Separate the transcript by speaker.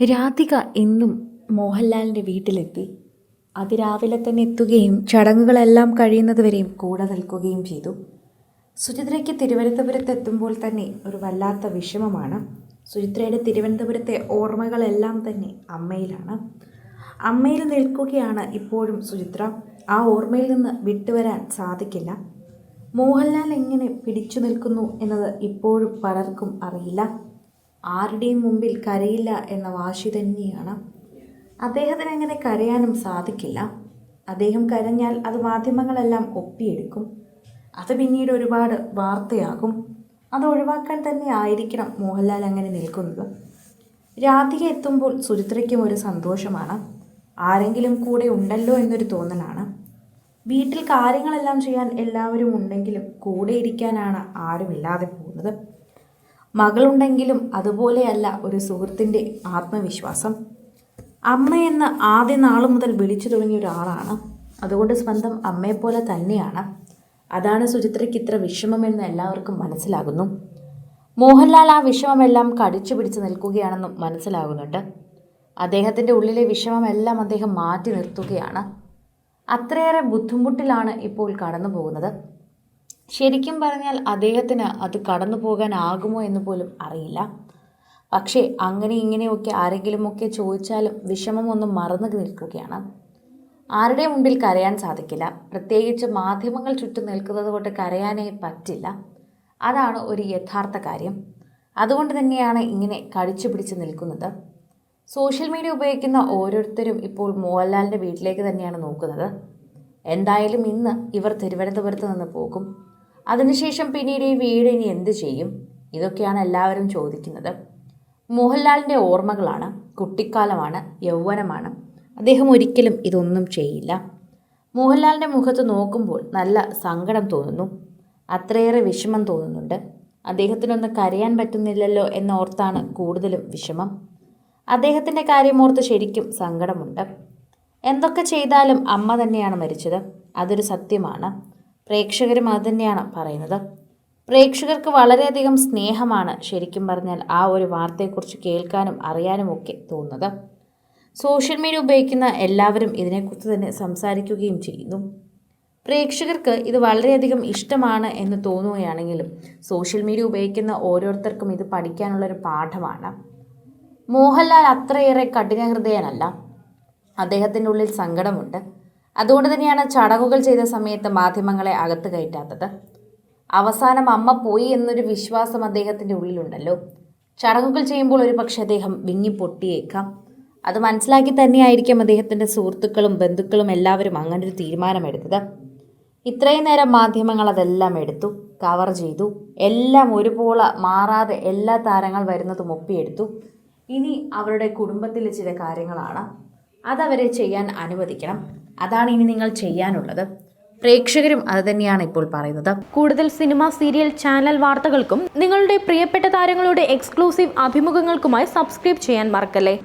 Speaker 1: രാധിക ഇന്നും മോഹൻലാലിന്റെ വീട്ടിലെത്തി. അതിരാവിലെ തന്നെ എത്തുകയും ചടങ്ങുകളെല്ലാം കഴിയുന്നതുവരെയും കൂടെ നിൽക്കുകയും ചെയ്തു. സുചിത്രയ്ക്ക് തിരുവനന്തപുരത്ത് എത്തുമ്പോൾ തന്നെ ഒരു വല്ലാത്ത വിഷമമാണ്. സുചിത്രയുടെ തിരുവനന്തപുരത്തെ ഓർമ്മകളെല്ലാം തന്നെ അമ്മയിലാണ്. അമ്മയിൽ നിൽക്കുകയാണ് ഇപ്പോഴും സുചിത്ര. ആ ഓർമ്മയിൽ നിന്ന് വിട്ടുവരാൻ സാധിക്കില്ല. മോഹൻലാൽ എങ്ങനെ പിടിച്ചു നിൽക്കുന്നു എന്നത് ഇപ്പോഴും പലർക്കും അറിയില്ല. ആരുടെയും മുമ്പിൽ കരയില്ല എന്ന വാശി തന്നെയാണ്. അദ്ദേഹത്തിന് അങ്ങനെ കരയാനും സാധിക്കില്ല. അദ്ദേഹം കരഞ്ഞാൽ അത് മാധ്യമങ്ങളെല്ലാം ഒപ്പിയെടുക്കും. അത് പിന്നീട് ഒരുപാട് വാർത്തയാകും. അത് ഒഴിവാക്കാൻ തന്നെ ആയിരിക്കണം മോഹൻലാൽ അങ്ങനെ നിൽക്കുന്നത്. രാധിക എത്തുമ്പോൾ സുചിത്രയ്ക്കും ഒരു സന്തോഷമാണ്. ആരെങ്കിലും കൂടെ ഉണ്ടല്ലോ എന്നൊരു തോന്നലാണ്. വീട്ടിൽ കാര്യങ്ങളെല്ലാം ചെയ്യാൻ എല്ലാവരും ഉണ്ടെങ്കിലും കൂടെ ഇരിക്കാനാണ് ആരുമില്ലാതെ പോകുന്നത്. മകളുണ്ടെങ്കിലും അതുപോലെയല്ല ഒരു സുഹൃത്തിന്റെ ആത്മവിശ്വാസം. അമ്മയെന്ന് ആദ്യ നാൾ മുതൽ വിളിച്ചു തുടങ്ങിയ ഒരാളാണ്. അതുകൊണ്ട് സ്വന്തം അമ്മയെപ്പോലെ തന്നെയാണ്. അതാണ് സുചിത്രയ്ക്ക് ഇത്ര വിഷമമെന്ന് എല്ലാവർക്കും മനസ്സിലാകുന്നു. മോഹൻലാൽ ആ വിഷമമെല്ലാം കടിച്ചു പിടിച്ച് നിൽക്കുകയാണെന്നും മനസ്സിലാകുന്നുണ്ട്. അദ്ദേഹത്തിന്റെ ഉള്ളിലെ വിഷമമെല്ലാം അദ്ദേഹം മാറ്റി നിർത്തുകയാണ്. അത്രയേറെ ബുദ്ധിമുട്ടിലാണ് ഇപ്പോൾ കടന്നു പോകുന്നത് ശരിക്കും പറഞ്ഞാൽ അദ്ദേഹത്തിന് അത് കടന്നു പോകാനാകുമോ എന്ന് പോലും അറിയില്ല. പക്ഷേ അങ്ങനെ ഇങ്ങനെയൊക്കെ ആരെങ്കിലുമൊക്കെ ചോദിച്ചാലും വിഷമമൊന്നും മറന്നു നിൽക്കുകയാണ്. ആരുടെ മുമ്പിൽ കരയാൻ സാധിക്കില്ല. പ്രത്യേകിച്ച് മാധ്യമങ്ങൾ ചുറ്റും നിൽക്കുന്നത് കൊണ്ട് കരയാനേ പറ്റില്ല. അതാണ് ഒരു യഥാർത്ഥ കാര്യം. അതുകൊണ്ട് തന്നെയാണ് ഇങ്ങനെ കടിച്ചു പിടിച്ച് നിൽക്കുന്നത്. സോഷ്യൽ മീഡിയ ഉപയോഗിക്കുന്ന ഓരോരുത്തരും ഇപ്പോൾ മോഹൻലാലിന്റെ വീട്ടിലേക്ക് തന്നെയാണ് നോക്കുന്നത്. എന്തായാലും ഇന്ന് ഇവർ തിരുവനന്തപുരത്ത് നിന്ന് പോകും. അതിനുശേഷം പിന്നീട് ഈ വീട് ഇനി എന്ത് ചെയ്യും? ഇതൊക്കെയാണ് എല്ലാവരും ചോദിക്കുന്നത്. മോഹൻലാലിന്റെ ഓർമ്മകളാണ് കുട്ടിക്കാലമാണ് യൗവനമാണ്. അദ്ദേഹം ഒരിക്കലും ഇതൊന്നും ചെയ്യില്ല. മോഹൻലാലിന്റെ മുഖത്ത് നോക്കുമ്പോൾ നല്ല സങ്കടം തോന്നുന്നു. അത്രയേറെ വിഷമം തോന്നുന്നുണ്ട്. അദ്ദേഹത്തിനൊന്ന് കരയാൻ പറ്റുന്നില്ലല്ലോ എന്നോർത്താണ് കൂടുതലും വിഷമം. അദ്ദേഹത്തിന്റെ കാര്യമോർത്ത് ശരിക്കും സങ്കടമുണ്ട്. എന്തൊക്കെ ചെയ്താലും അമ്മ തന്നെയാണ് മരിച്ചത്. അതൊരു സത്യമാണ്. പ്രേക്ഷകരും അത് തന്നെയാണ് പറയുന്നത്. പ്രേക്ഷകർക്ക് വളരെയധികം സ്നേഹമാണ് ശരിക്കും പറഞ്ഞാൽ ആ ഒരു വാർത്തയെക്കുറിച്ച് കേൾക്കാനും അറിയാനും ഒക്കെ തോന്നുന്നത്. സോഷ്യൽ മീഡിയ ഉപയോഗിക്കുന്ന എല്ലാവരും ഇതിനെക്കുറിച്ച് തന്നെ സംസാരിക്കുകയും ചെയ്യുന്നു. പ്രേക്ഷകർക്ക് ഇത് വളരെയധികം ഇഷ്ടമാണ് എന്ന് തോന്നുകയാണെങ്കിലും സോഷ്യൽ മീഡിയ ഉപയോഗിക്കുന്ന ഓരോരുത്തർക്കും ഇത് പഠിക്കാനുള്ളൊരു പാഠമാണ്. മോഹൻലാൽ അത്രയേറെ കഠിനഹൃദയനല്ല. അദ്ദേഹത്തിന്റെ ഉള്ളിൽ സങ്കടമുണ്ട്. അതുകൊണ്ട് തന്നെയാണ് ചടങ്ങുകൾ ചെയ്ത സമയത്ത് മാധ്യമങ്ങളെ അകത്ത് കയറ്റാത്തത്. അവസാനം അമ്മ പോയി എന്നൊരു വിശ്വാസം അദ്ദേഹത്തിന്റെ ഉള്ളിലുണ്ടല്ലോ. ചടങ്ങുകൾ ചെയ്യുമ്പോൾ ഒരു പക്ഷേ അദ്ദേഹം വിങ്ങി പൊട്ടിയേക്കാം അത് മനസ്സിലാക്കി തന്നെയായിരിക്കും അദ്ദേഹത്തിന്റെ സുഹൃത്തുക്കളും ബന്ധുക്കളും എല്ലാവരും അങ്ങനെ ഒരു തീരുമാനമെടുത്തത്. ഇത്രയും നേരം മാധ്യമങ്ങൾ അതെല്ലാം എടുത്തു കവർ ചെയ്തു. എല്ലാം ഒരുപോലെ മാറാതെ എല്ലാ താരങ്ങൾ വരുന്നതും ഒപ്പിയെടുത്തു ഇനി അവരുടെ കുടുംബത്തിലെ ചില കാര്യങ്ങളാണ്. അതവരെ ചെയ്യാൻ അനുവദിക്കണം. അതാണ് ഇനി നിങ്ങൾ ചെയ്യാനുള്ളത്. പ്രേക്ഷകരും അത് തന്നെയാണ് ഇപ്പോൾ പറയുന്നത്.
Speaker 2: കൂടുതൽ സിനിമ സീരിയൽ ചാനൽ വാർത്തകൾക്കും നിങ്ങളുടെ പ്രിയപ്പെട്ട താരങ്ങളുടെ എക്സ്ക്ലൂസീവ് അഭിമുഖങ്ങൾക്കുമായി സബ്സ്ക്രൈബ് ചെയ്യാൻ മറക്കല്ലേ?